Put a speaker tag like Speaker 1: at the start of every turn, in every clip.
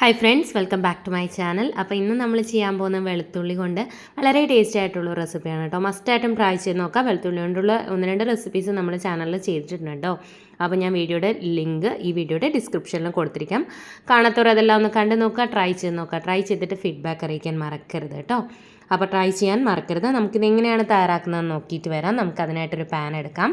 Speaker 1: Hi friends welcome back to my channel അപ്പോൾ ഇന്ന് നമ്മൾ ചെയ്യാൻ പോകുന്ന വെളുത്തുള്ളി കൊണ്ട് വളരെ ടേസ്റ്റി ആയിട്ടുള്ള റെസിപ്പിയാണ് കേട്ടോ. മസ്റ്റായിട്ടും ട്രൈ ചെയ്ത് നോക്കാം. വെളുത്തുള്ളി കൊണ്ടുള്ള ഒന്ന് രണ്ട് റെസിപ്പീസ് നമ്മൾ ചാനലിൽ ചെയ്തിട്ടുണ്ട് കേട്ടോ. അപ്പോൾ ഞാൻ വീഡിയോയുടെ ലിങ്ക് ഈ വീഡിയോയുടെ ഡിസ്ക്രിപ്ഷനിൽ കൊടുത്തിരിക്കാം. കാണാത്തവർ അതെല്ലാം ഒന്ന് കണ്ടു നോക്കുക ട്രൈ ചെയ്ത് നോക്കുക. ട്രൈ ചെയ്തിട്ട് ഫീഡ്ബാക്ക് അറിയിക്കാൻ മറക്കരുത് കേട്ടോ. അപ്പോൾ ട്രൈ ചെയ്യാൻ മറക്കരുത്. നമുക്കിത് എങ്ങനെയാണ് തയ്യാറാക്കുന്നതെന്ന് നോക്കിയിട്ട് വരാം. നമുക്ക് അതിനായിട്ടൊരു പാൻ എടുക്കാം.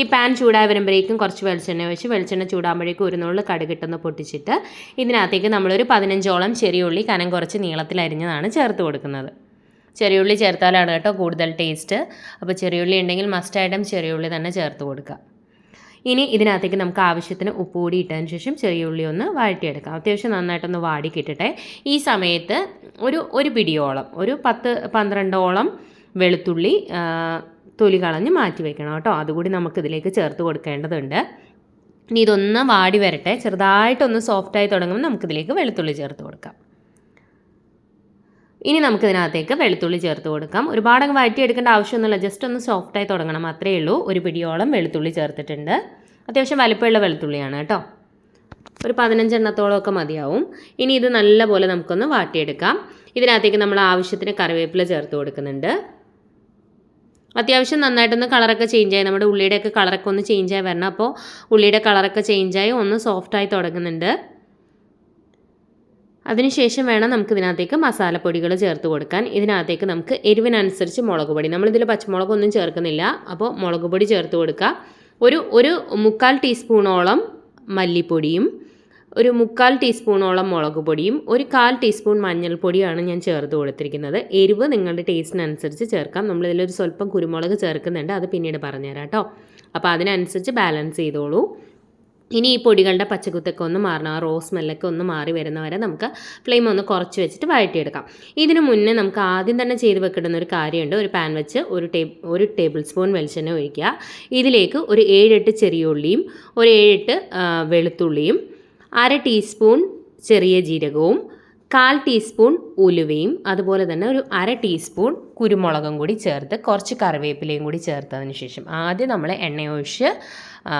Speaker 1: ഈ പാൻ ചൂടായി വരുമ്പോഴേക്കും കുറച്ച് വെളിച്ചെണ്ണ ഒഴിച്ച് വെളിച്ചെണ്ണ ചൂടാകുമ്പോഴേക്കും ഒരു നുള്ളിൽ കടുകിട്ടൊന്ന് പൊട്ടിച്ചിട്ട് ഇതിനകത്തേക്ക് നമ്മളൊരു പതിനഞ്ചോളം ചെറിയുള്ളി കനം കുറച്ച് നീളത്തിൽ അരിഞ്ഞതാണ് ചേർത്ത് കൊടുക്കുന്നത്. ചെറിയ ഉള്ളി ചേർത്താലാണ് കേട്ടോ കൂടുതൽ ടേസ്റ്റ് അപ്പോൾ ചെറിയ ഉള്ളി ഉണ്ടെങ്കിൽ മസ്റ്റ് മസ്റ്റായിട്ടും ചെറിയുള്ളി തന്നെ ചേർത്ത് കൊടുക്കുക. ഇനി ഇതിനകത്തേക്ക് നമുക്ക് ആവശ്യത്തിന് ഉപ്പ് കൂടി ഇട്ടതിന് ശേഷം ചെറിയ ഉള്ളി ഒന്ന് വഴറ്റിയെടുക്കാം. അത്യാവശ്യം നന്നായിട്ടൊന്ന് വാടി കിട്ടട്ടെ. ഈ സമയത്ത് ഒരു ഒരു പിടിയോളം ഒരു പത്ത് പന്ത്രണ്ടോളം വെളുത്തുള്ളി തൊലി കളഞ്ഞ് മാറ്റി വെക്കണം കേട്ടോ. അതുകൂടി നമുക്കിതിലേക്ക് ചേർത്ത് കൊടുക്കേണ്ടതുണ്ട്. ഇനി ഇതൊന്ന് വാടി വരട്ടെ. ചെറുതായിട്ടൊന്ന് സോഫ്റ്റായി തുടങ്ങുമ്പോൾ നമുക്കിതിലേക്ക് വെളുത്തുള്ളി ചേർത്ത് കൊടുക്കാം. ഇനി നമുക്ക് നമുക്കിതിനകത്തേക്ക് വെളുത്തുള്ളി ചേർത്ത് കൊടുക്കാം. ഒരുപാട് അങ്ങ് വഴറ്റിയെടുക്കേണ്ട ആവശ്യമൊന്നുമില്ല. ജസ്റ്റ് ഒന്ന് സോഫ്റ്റായി തുടങ്ങണം. അത്രയേ ഉള്ളൂ. ഒരു പിടിയോളം വെളുത്തുള്ളി ചേർത്തിട്ടുണ്ട്. അത്യാവശ്യം വലിപ്പമുള്ള വെളുത്തുള്ളിയാണ് കേട്ടോ. ഒരു പതിനഞ്ചെണ്ണത്തോളം ഒക്കെ മതിയാവും. ഇനി ഇത് നല്ലപോലെ നമുക്കൊന്ന് വാട്ടിയെടുക്കാം. ഇതിനകത്തേക്ക് നമ്മൾ ആവശ്യത്തിന് കറിവേപ്പില ചേർത്ത് കൊടുക്കുന്നുണ്ട്. അത്യാവശ്യം നന്നായിട്ടൊന്ന് കളറൊക്കെ ചേഞ്ച് ആയി. നമ്മുടെ ഉള്ളിയുടെയൊക്കെ കളറൊക്കെ ഒന്ന് ചേഞ്ച് ആയി വരണം. അപ്പോൾ ഉള്ളിയുടെ കളറൊക്കെ ചേഞ്ച് ആയി ഒന്ന് സോഫ്റ്റായി തുടങ്ങുന്നുണ്ട്. അതിനുശേഷം വേണം നമുക്ക് ഇതിനകത്തേക്ക് മസാലപ്പൊടികൾ ചേർത്ത് കൊടുക്കാൻ. ഇതിനകത്തേക്ക് നമുക്ക് എരിവിനനുസരിച്ച് മുളക് പൊടി നമ്മളിതിൽ പച്ചമുളകൊന്നും ചേർക്കുന്നില്ല. അപ്പോൾ മുളക് പൊടി ചേർത്ത് കൊടുക്കുക. ഒരു ഒരു മുക്കാൽ ടീസ്പൂണോളം മല്ലിപ്പൊടിയും ഒരു മുക്കാൽ ടീസ്പൂണോളം മുളക് പൊടിയും ഒരു കാൽ ടീസ്പൂൺ മഞ്ഞൾപ്പൊടിയാണ് ഞാൻ ചേർത്ത് കൊടുത്തിരിക്കുന്നത്. എരിവ് നിങ്ങളുടെ ടേസ്റ്റിനനുസരിച്ച് ചേർക്കാം. നമ്മളിതിലൊരു സ്വല്പം കുരുമുളക് ചേർക്കുന്നുണ്ട്. അത് പിന്നീട് പറഞ്ഞുതരാം കേട്ടോ. അപ്പോൾ അതിനനുസരിച്ച് ബാലൻസ് ചെയ്തോളൂ. ഇനി ഈ പൊടികളുടെ പച്ചക്കുത്തൊക്കെ ഒന്ന് മാറണം. ആ റോസ് സ്മെല്ലൊക്കെ ഒന്ന് മാറി വരുന്നവരെ നമുക്ക് ഫ്ലെയിം ഒന്ന് കുറച്ച് വെച്ചിട്ട് വഴറ്റിയെടുക്കാം. ഇതിന് മുന്നേ നമുക്ക് ആദ്യം തന്നെ ചെയ്ത് വെക്കേണ്ട ഒരു കാര്യമുണ്ട്. ഒരു പാൻ വെച്ച് ഒരു ടേ ഒരു ടേബിൾ സ്പൂൺ വെളിച്ചെണ്ണ ഒഴിക്കുക. ഇതിലേക്ക് ഒരു ഏഴെട്ട് ചെറിയ ഉള്ളിയും ഒരു ഏഴെട്ട് വെളുത്തുള്ളിയും അര ടീസ്പൂൺ ചെറിയ ജീരകവും കാൽ ടീസ്പൂൺ ഉലുവയും അതുപോലെ തന്നെ ഒരു അര ടീസ്പൂൺ കുരുമുളകും കൂടി ചേർത്ത് കുറച്ച് കറിവേപ്പിലയും കൂടി ചേർത്തതിന് ശേഷം ആദ്യം നമ്മൾ എണ്ണ ഒഴിച്ച് ആ,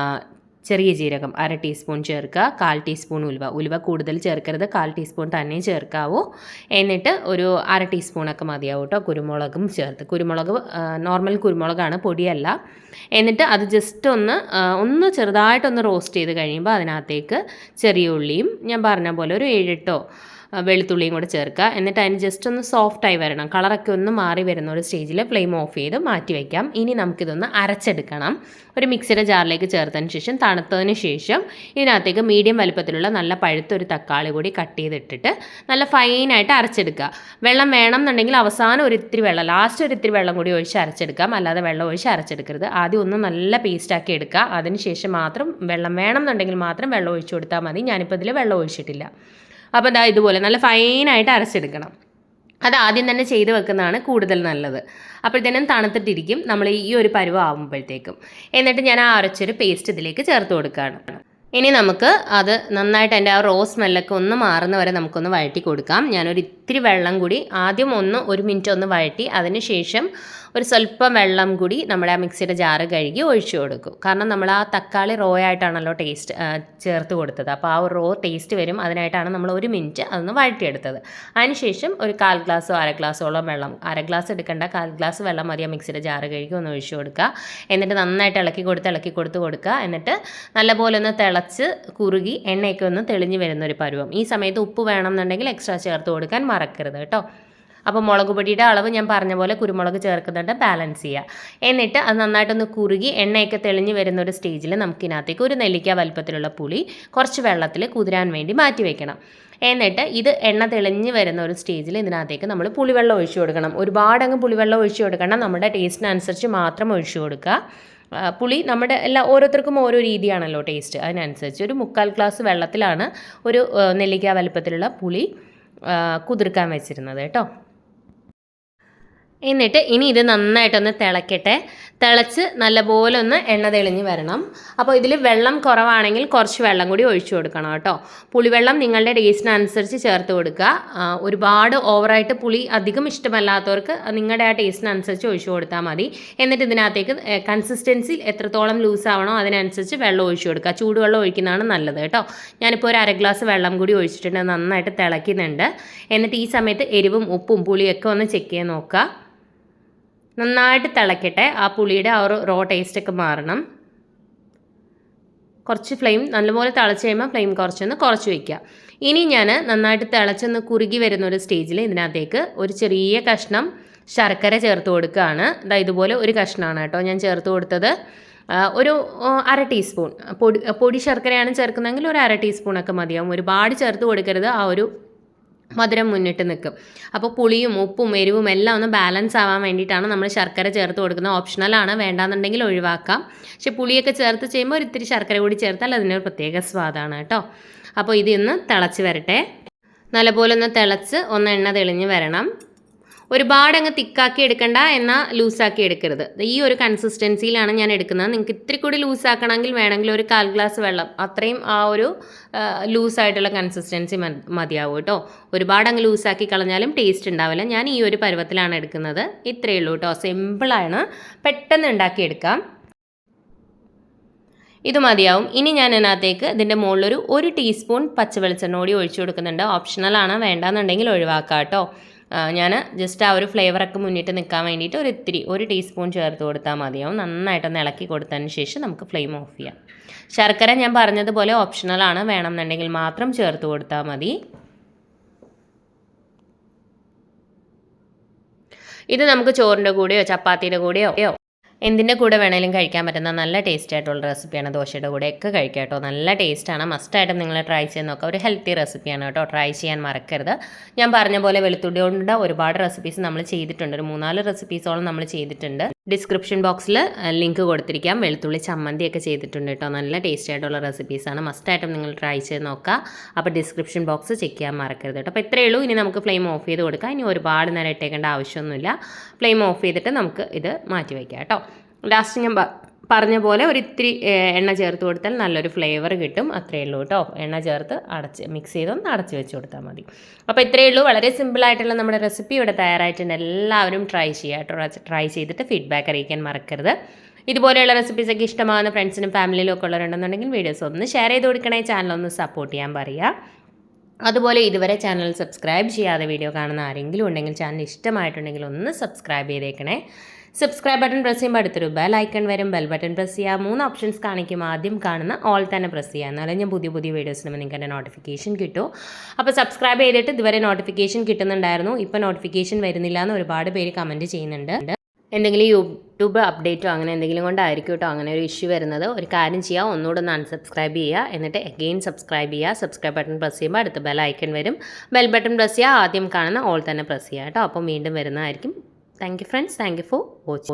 Speaker 1: ചെറിയ ജീരകം അര ടീസ്പൂൺ ചേർക്കുക കാൽ ടീസ്പൂൺ ഉലുവ. ഉലുവ കൂടുതൽ ചേർക്കരുത് കാൽ ടീസ്പൂൺ തന്നെ ചേർക്കാവൂ. എന്നിട്ട് ഒരു അര ടീസ്പൂണൊക്കെ മതിയാവും കേട്ടോ കുരുമുളകും ചേർത്ത്. കുരുമുളക് നോർമൽ കുരുമുളകാണ് പൊടിയല്ല. എന്നിട്ട് അത് ജസ്റ്റ് ഒന്ന് ഒന്ന് ചെറുതായിട്ടൊന്ന് റോസ്റ്റ് ചെയ്ത് കഴിയുമ്പോൾ അതിനകത്തേക്ക് ചെറിയ ഉള്ളിയും ഞാൻ പറഞ്ഞ പോലെ ഒരു ഏഴെട്ടോ വെളുത്തുള്ളിയും കൂടെ ചേർക്കുക. എന്നിട്ട് അതിന് ജസ്റ്റ് ഒന്ന് സോഫ്റ്റായി വരണം. കളറൊക്കെ ഒന്ന് മാറി വരുന്ന ഒരു സ്റ്റേജിൽ ഫ്ലെയിം ഓഫ് ചെയ്ത് മാറ്റി വയ്ക്കാം ഇനി നമുക്കിതൊന്ന് അരച്ചെടുക്കണം. ഒരു മിക്സിയുടെ ജാറിലേക്ക് ചേർത്തതിന് ശേഷം തണുത്തതിന് ശേഷം ഇതിനകത്തേക്ക് മീഡിയം വലുപ്പത്തിലുള്ള നല്ല പഴുത്ത ഒരു തക്കാളി കൂടി കട്ട് ചെയ്തിട്ടിട്ട് നല്ല ഫൈനായിട്ട് അരച്ചെടുക്കുക. വെള്ളം വേണം എന്നുണ്ടെങ്കിൽ അവസാനം ഒരു ഇത്തിരി വെള്ളം ലാസ്റ്റ് ഒരു ഇത്തിരി വെള്ളം കൂടി ഒഴിച്ച് അരച്ചെടുക്കാം. അല്ലാതെ വെള്ളം ഒഴിച്ച് അരച്ചെടുക്കരുത്. ആദ്യം ഒന്ന് നല്ല പേസ്റ്റാക്കി എടുക്കുക. അതിന് ശേഷം മാത്രം വെള്ളം വേണം എന്നുണ്ടെങ്കിൽ മാത്രം വെള്ളം ഒഴിച്ചു കൊടുത്താൽ മതി. ഞാനിപ്പോൾ ഇതിൽ വെള്ളം ഒഴിച്ചിട്ടില്ല. അപ്പോൾ ദാ ഇതുപോലെ നല്ല ഫൈനായിട്ട് അരച്ചെടുക്കണം. അത് ആദ്യം തന്നെ ചെയ്ത് വെക്കുന്നതാണ് കൂടുതൽ നല്ലത്. അപ്പോഴത്തേനും തണുത്തിട്ടിരിക്കും. നമ്മൾ ഈ ഒരു പരുവം ആകുമ്പോഴത്തേക്കും എന്നിട്ട് ഞാൻ ആ അരച്ചൊരു പേസ്റ്റ് ഇതിലേക്ക് ചേർത്ത് കൊടുക്കുകയാണ്. ഇനി നമുക്ക് അത് നന്നായിട്ട് എന്റെ ആ റോസ് സ്മെല്ലൊക്കെ ഒന്ന് മാറുന്ന വരെ നമുക്കൊന്ന് വഴറ്റി കൊടുക്കാം. ഞാനൊരു ഇത്തിരി വെള്ളം കൂടി ആദ്യം ഒന്ന് ഒരു മിനിറ്റ് ഒന്ന് വഴറ്റി അതിന് ശേഷം ഒരു സ്വല്പം വെള്ളം കൂടി നമ്മുടെ ആ മിക്സിയുടെ ജാറ് കഴുകി ഒഴിച്ചു കൊടുക്കും. കാരണം നമ്മൾ ആ തക്കാളി റോ ആയിട്ടാണല്ലോ ടേസ്റ്റ് ചേർത്ത് കൊടുത്തത്. അപ്പോൾ ആ റോ ടേസ്റ്റ് വരും. അതിനായിട്ടാണ് നമ്മൾ ഒരു മിനിറ്റ് അതൊന്ന് വഴറ്റിയെടുത്തത്. അതിനുശേഷം ഒരു കാൽ ഗ്ലാസ്സോ അര ഗ്ലാസ്സോളം വെള്ളം അര ഗ്ലാസ് എടുക്കേണ്ട കാൽ ഗ്ലാസ് വെള്ളം മതി ആ മിക്സിയുടെ ജാറ് കഴുകി ഒന്ന് ഒഴിച്ചു കൊടുക്കുക. എന്നിട്ട് നന്നായിട്ട് ഇളക്കി കൊടുത്ത് ഇളക്കി കൊടുത്ത് കൊടുക്കുക. എന്നിട്ട് നല്ലപോലെ ഒന്ന് തിളച്ച് കുറുകി എണ്ണയൊക്കെ ഒന്ന് തെളിഞ്ഞ് വരുന്ന ഒരു പരുവം. ഈ സമയത്ത് ഉപ്പ് വേണമെന്നുണ്ടെങ്കിൽ എക്സ്ട്രാ ചേർത്ത് കൊടുക്കാൻ മറക്കരുത് കേട്ടോ. അപ്പോൾ മുളക് പൊടിയുടെ അളവ് ഞാൻ പറഞ്ഞ പോലെ കുരുമുളക് ചേർക്കുന്നുണ്ട് ബാലൻസ് ചെയ്യുക എന്നിട്ട് അത് നന്നായിട്ടൊന്ന് കുറുകി എണ്ണയൊക്കെ തെളിഞ്ഞ് വരുന്ന ഒരു സ്റ്റേജിൽ നമുക്കിനകത്തേക്ക് ഒരു നെല്ലിക്ക വലുപ്പത്തിലുള്ള പുളി കുറച്ച് വെള്ളത്തിൽ കുതിരാൻ വേണ്ടി മാറ്റി വെക്കണം. എന്നിട്ട് ഇത് എണ്ണ തെളിഞ്ഞ് വരുന്ന ഒരു സ്റ്റേജിൽ ഇതിനകത്തേക്ക് നമ്മൾ പുളിവെള്ളം ഒഴിച്ചു കൊടുക്കണം. ഒരുപാടങ്ങ് പുളിവെള്ളം ഒഴിച്ചു കൊടുക്കണം നമ്മുടെ ടേസ്റ്റിനനുസരിച്ച് മാത്രം ഒഴിച്ചു കൊടുക്കുക. പുളി നമ്മുടെ എല്ലാ ഓരോരുത്തർക്കും ഓരോ രീതിയാണല്ലോ ടേസ്റ്റ് അതിനനുസരിച്ച് ഒരു മുക്കാൽ ഗ്ലാസ് വെള്ളത്തിലാണ് ഒരു നെല്ലിക്ക വലുപ്പത്തിലുള്ള പുളി കുതിർക്കാൻ വെച്ചിരുന്നത് കേട്ടോ. എന്നിട്ട് ഇനി ഇത് നന്നായിട്ടൊന്ന് തിളക്കട്ടെ. തിളച്ച് നല്ലപോലെ ഒന്ന് എണ്ണ തെളിഞ്ഞ് വരണം. അപ്പോൾ ഇതിൽ വെള്ളം കുറവാണെങ്കിൽ കുറച്ച് വെള്ളം കൂടി ഒഴിച്ചു കൊടുക്കണം കേട്ടോ. പുളിവെള്ളം നിങ്ങളുടെ ടേസ്റ്റിനനുസരിച്ച് ചേർത്ത് കൊടുക്കുക. ഒരുപാട് ഓവറായിട്ട് പുളി അധികം ഇഷ്ടമല്ലാത്തവർക്ക് നിങ്ങളുടെ ആ ടേസ്റ്റിനനുസരിച്ച് ഒഴിച്ചു കൊടുത്താൽ മതി. എന്നിട്ട് ഇതിനകത്തേക്ക് കൺസിസ്റ്റൻസി എത്രത്തോളം ലൂസ് അതിനനുസരിച്ച് വെള്ളം ഒഴിച്ചു കൊടുക്കുക. ചൂടുവെള്ളം ഒഴിക്കുന്നതാണ് നല്ലത് കേട്ടോ. ഞാനിപ്പോൾ ഒരു അര ഗ്ലാസ് വെള്ളം കൂടി ഒഴിച്ചിട്ടുണ്ട്. നന്നായിട്ട് തിളക്കുന്നുണ്ട് എന്നിട്ട് ഈ സമയത്ത് എരിവും ഉപ്പും പുളിയൊക്കെ ഒന്ന് ചെക്ക് ചെയ്ത് നോക്കുക. നന്നായിട്ട് തിളക്കട്ടെ. ആ പുളിയുടെ ആ ഒരു റോ ടേസ്റ്റ് ഒക്കെ മാറണം. കുറച്ച് ഫ്ലെയിം നല്ലപോലെ തിളച്ച് കഴിയുമ്പോൾ ഫ്ലെയിം കുറച്ചൊന്ന് കുറച്ച് വയ്ക്കുക ഇനി ഞാൻ നന്നായിട്ട് തിളച്ചൊന്ന് കുറുകി വരുന്ന ഒരു സ്റ്റേജിൽ ഇതിനകത്തേക്ക് ഒരു ചെറിയ കഷ്ണം ശർക്കര ചേർത്ത് കൊടുക്കുകയാണ്. ദാ ഇതുപോലെ ഒരു കഷ്ണമാണ് കേട്ടോ ഞാൻ ചേർത്ത് കൊടുത്തത്. ഒരു അര ടീസ്പൂൺ പൊടി പൊടി ശർക്കരയാണ് ചേർക്കുന്നതെങ്കിൽ ഒരു അര ടീസ്പൂണൊക്കെ മതിയാവും. ഒരുപാട് ചേർത്ത് കൊടുക്കരുത്. ആ ഒരു മധുരം മുന്നിട്ട് നിൽക്കും. അപ്പോൾ പുളിയും ഉപ്പും എരിവും എല്ലാം ഒന്ന് ബാലൻസ് ആവാൻ വേണ്ടിയിട്ടാണ് നമ്മൾ ശർക്കര ചേർത്ത് കൊടുക്കുന്നത്. ഓപ്ഷണലാണ് വേണ്ടാന്നുണ്ടെങ്കിൽ ഒഴിവാക്കാം. പക്ഷെ പുളിയൊക്കെ ചേർത്ത് ചെയ്യുമ്പോൾ ഒരു ഇത്തിരി ശർക്കര കൂടി ചേർത്താൽ അതിനൊരു പ്രത്യേക സ്വാദാണ് കേട്ടോ. അപ്പോൾ ഇത് ഒന്ന് തിളച്ച് വരട്ടെ. നല്ലപോലെ ഒന്ന് തിളച്ച് ഒന്ന് എണ്ണ തെളിഞ്ഞ് വരണം. ഒരുപാട് അങ്ങ് തിക്കാക്കി എടുക്കണ്ട എന്നാൽ ലൂസാക്കി എടുക്കരുത്. ഈ ഒരു കൺസിസ്റ്റൻസിയിലാണ് ഞാൻ എടുക്കുന്നത്. നിങ്ങൾക്ക് ഇത്തിരി കൂടി ലൂസാക്കണമെങ്കിൽ വേണമെങ്കിൽ ഒരു കാൽ ഗ്ലാസ് വെള്ളം. അത്രയും ആ ഒരു ലൂസായിട്ടുള്ള കൺസിസ്റ്റൻസി മതിയാവും കേട്ടോ. ഒരുപാട് അങ്ങ് ലൂസാക്കി കളഞ്ഞാലും ടേസ്റ്റ് ഉണ്ടാവില്ല. ഞാൻ ഈ ഒരു പരുവത്തിലാണ് എടുക്കുന്നത്. ഇത്രയേ ഉള്ളൂ കേട്ടോ. സിമ്പിളാണ് പെട്ടെന്ന് ഉണ്ടാക്കിയെടുക്കാം ഇത് മതിയാവും. ഇനി ഞാൻ ഇതിനകത്തേക്ക് ഇതിന്റെ മുകളിലൊരു ഒരു ടീസ്പൂൺ പച്ചവെളിച്ചെണ്ണ കൂടി ഒഴിച്ചു കൊടുക്കുന്നുണ്ട്. ഓപ്ഷണലാണ് വേണ്ടാന്നുണ്ടെങ്കിൽ ഒഴിവാക്കാം കേട്ടോ. ഞാൻ ജസ്റ്റ് ആ ഒരു ഫ്ലേവറൊക്കെ മുന്നിട്ട് നിൽക്കാൻ വേണ്ടിയിട്ട് ഒരു ഇത്തിരി ഒരു ടീസ്പൂൺ ചേർത്ത് കൊടുത്താൽ മതിയാവും. നന്നായിട്ടൊന്ന് ഇളക്കി കൊടുത്തതിന് ശേഷം നമുക്ക് ഫ്ലെയിം ഓഫ് ചെയ്യാം. ശർക്കര ഞാൻ പറഞ്ഞതുപോലെ ഓപ്ഷണലാണ് വേണമെന്നുണ്ടെങ്കിൽ മാത്രം ചേർത്ത് കൊടുത്താൽ മതി. ഇത് നമുക്ക് ചോറിന്റെ കൂടെയോ ചപ്പാത്തിയുടെ കൂടെയോ? എന്തിന്റെ കൂടെ വേണേലും കഴിക്കാൻ പറ്റുന്ന നല്ല ടേസ്റ്റ് ആയിട്ടുള്ള റെസിപ്പിയാണ് ദോശയുടെ കൂടെ ഒക്കെ കഴിക്കാം കേട്ടോ. നല്ല ടേസ്റ്റാണ്. മസ്റ്റായിട്ടും നിങ്ങൾ ട്രൈ ചെയ്ത് നോക്കുക. ഒരു ഹെൽത്തി റെസിപ്പിയാണ് കേട്ടോ. ട്രൈ ചെയ്യാൻ മറക്കരുത്. ഞാൻ പറഞ്ഞ പോലെ വെളുത്തുള്ളി കൊണ്ട് ഒരുപാട് റെസിപ്പീസ് നമ്മൾ ചെയ്തിട്ടുണ്ട്. ഒരു മൂന്നാൽ റെസിപ്പീസോളം നമ്മൾ ചെയ്തിട്ടുണ്ട്. ഡിസ്ക്രിപ്ഷൻ ബോക്സിൽ ലിങ്ക് കൊടുത്തിരിക്കാം. വെളുത്തുള്ളി ചമ്മന്തിയൊക്കെ ചെയ്തിട്ടുണ്ട് കേട്ടോ. നല്ല ടേസ്റ്റ് ആയിട്ടുള്ള റെസിപ്പീസാണ് മസ്റ്റായിട്ടും നിങ്ങൾ ട്രൈ ചെയ്ത് നോക്കുക അപ്പോൾ ഡിസ്ക്രിപ്ഷൻ ബോക്സ് ചെക്ക് ചെയ്യാൻ മറക്കരുത് കേട്ടോ. അപ്പോൾ ഇത്രയേ ഉള്ളൂ. ഇനി നമുക്ക് ഫ്ലെയിം ഓഫ് ചെയ്ത് കൊടുക്കാം. ഇനി ഒരുപാട് നേരം ഇട്ടേക്കേണ്ട ആവശ്യമൊന്നുമില്ല. ഫ്ലെയിം ഓഫ് ചെയ്തിട്ട് നമുക്ക് ഇത് മാറ്റി വയ്ക്കാം കേട്ടോ. ലാസ്റ്റ് ഞാൻ പറഞ്ഞ പോലെ ഒരു ഇത്തിരി എണ്ണ ചേർത്ത് കൊടുത്താൽ നല്ലൊരു ഫ്ലേവർ കിട്ടും. അത്രയേ ഉള്ളൂ കേട്ടോ എണ്ണ ചേർത്ത് അടച്ച് മിക്സ് ചെയ്തൊന്ന് അടച്ച് വെച്ച് കൊടുത്താൽ മതി. അപ്പോൾ ഇത്രയേ ഉള്ളൂ. വളരെ സിമ്പിളായിട്ടുള്ള നമ്മുടെ റെസിപ്പി ഇവിടെ തയ്യാറായിട്ടുണ്ട്. എല്ലാവരും ട്രൈ ചെയ്യുക കേട്ടോ ട്രൈ ചെയ്തിട്ട് ഫീഡ്ബാക്ക് അറിയിക്കാൻ മറക്കരുത്. ഇതുപോലെയുള്ള റെസിപ്പീസൊക്കെ ഇഷ്ടമാകുന്ന ഫ്രണ്ട്സിനും ഫാമിലിയിലും ഒക്കെ ഉള്ളവരുണ്ടെന്നുണ്ടെങ്കിൽ വീഡിയോസ് ഒന്ന് ഷെയർ ചെയ്ത് കൊടുക്കണേ. ചാനൽ ഒന്ന് സപ്പോർട്ട് ചെയ്യാൻ പറയുക അതുപോലെ ഇതുവരെ ചാനൽ സബ്സ്ക്രൈബ് ചെയ്യാതെ വീഡിയോ കാണുന്ന ആരെങ്കിലും ഉണ്ടെങ്കിൽ ചാനൽ ഇഷ്ടമായിട്ടുണ്ടെങ്കിൽ ഒന്ന് സബ്സ്ക്രൈബ് ചെയ്തേക്കണേ. സബ്സ്ക്രൈബ് ബട്ടൺ പ്രസ് ചെയ്യുമ്പോൾ അടുത്തൊരു ബെൽ ഐക്കൺ വരും. ബെൽ ബട്ടൺ പ്രസ് ചെയ്യുക മൂന്ന് ഓപ്ഷൻസ് കാണിക്കും. ആദ്യം കാണുന്ന ഓൾ തന്നെ പ്രസ് ചെയ്യുക എന്നാലും ഞാൻ പുതിയ പുതിയ വീഡിയോസ് വരുമ്പോൾ നിങ്ങൾക്ക് എന്റെ നോട്ടിഫിക്കേഷൻ കിട്ടും. അപ്പോൾ സബ്സ്ക്രൈബ് ചെയ്തിട്ട് ഇതുവരെ നോട്ടിഫിക്കേഷൻ കിട്ടുന്നുണ്ടായിരുന്നു. ഇപ്പോൾ നോട്ടിഫിക്കേഷൻ വരുന്നില്ല എന്ന് ഒരുപാട് പേര് കമന്റ് ചെയ്യുന്നുണ്ട്. എന്തെങ്കിലും യൂട്യൂബ് അപ്ഡേറ്റോ അങ്ങനെ എന്തെങ്കിലും കൊണ്ടായിരിക്കും കേട്ടോ അങ്ങനെ ഒരു ഇഷ്യൂ വരുന്നത്. ഒരു കാര്യം ചെയ്യുക ഒന്നുകൂടെ ഒന്ന് അൺസബ്സ്ക്രൈബ് ചെയ്യുക എന്നിട്ട് എഗെയിൻ സബ്സ്ക്രൈബ് ചെയ്യുക സബ്സ്ക്രൈബ് ബട്ടൺ പ്രസ് ചെയ്യുമ്പോൾ അടുത്ത ബെൽ ഐക്കൺ വരും. ബെൽ ബട്ടൺ പ്രസ് ചെയ്യുക ആദ്യം കാണുന്ന ഓൾ തന്നെ പ്രസ് ചെയ്യുക കേട്ടോ അപ്പം വീണ്ടും വരുന്നതായിരിക്കും. Thank you friends thank you for watch